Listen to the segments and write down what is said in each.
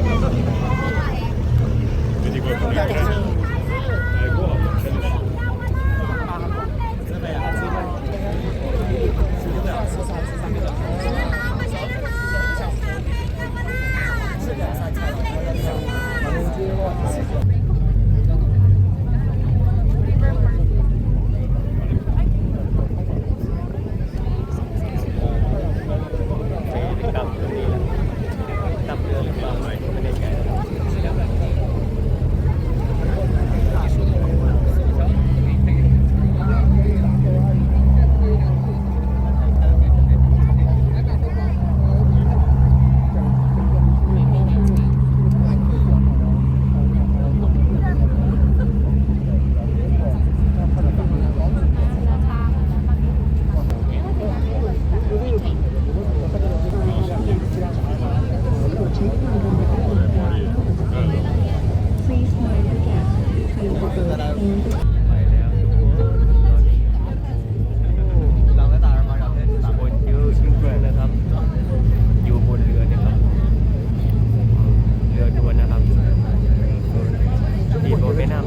あ!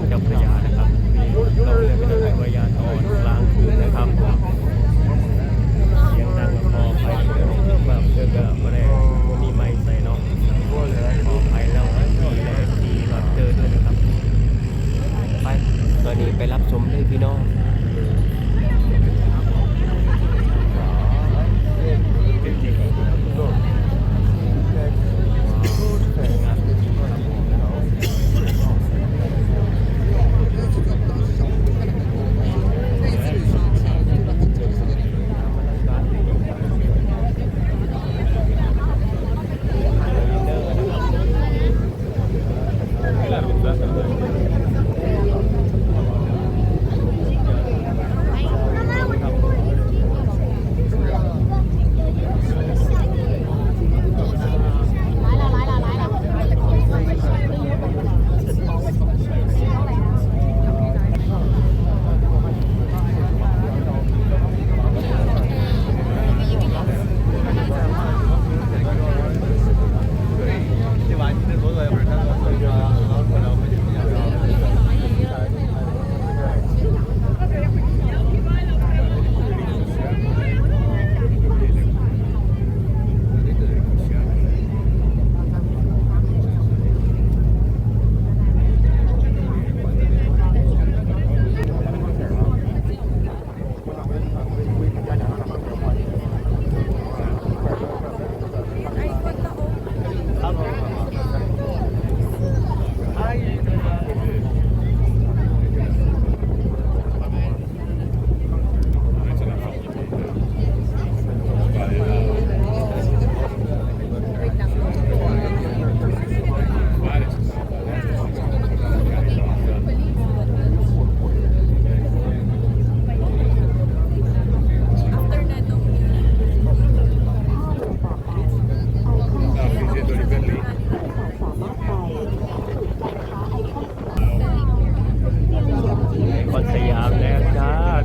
เจ้าพระยานะครับนี่เราเรือไปเดินพระยาตอนกลางคืนนะครับเสียงดังพอไปเพิ่มแบบเจอแบบแะไรมีไม้ใส่เนาะพอไปแล้วมีแรงทีแบบเจอด้วยนะครับไปตอนนี้ไปรับชมเลยพี่น้อง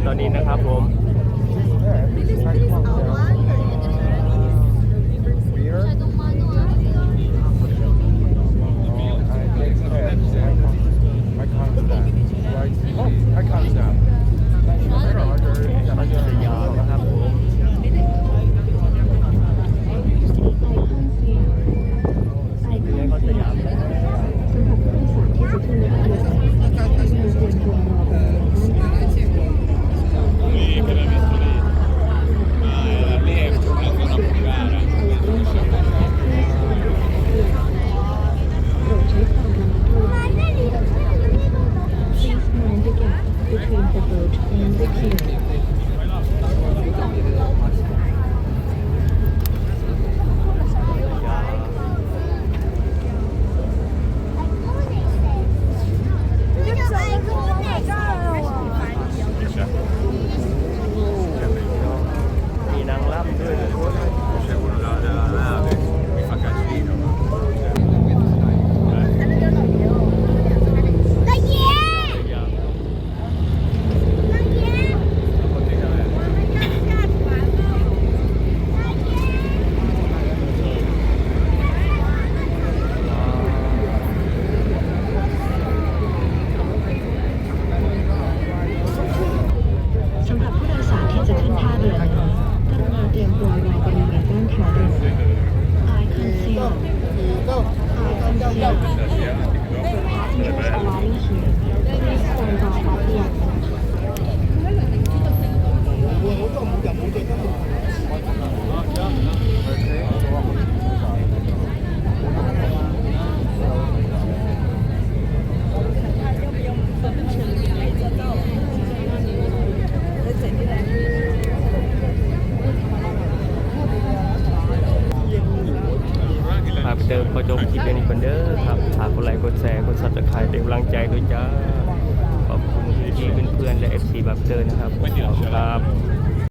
ตอนนี้นะครับผม I can't stop. I can't stop. No.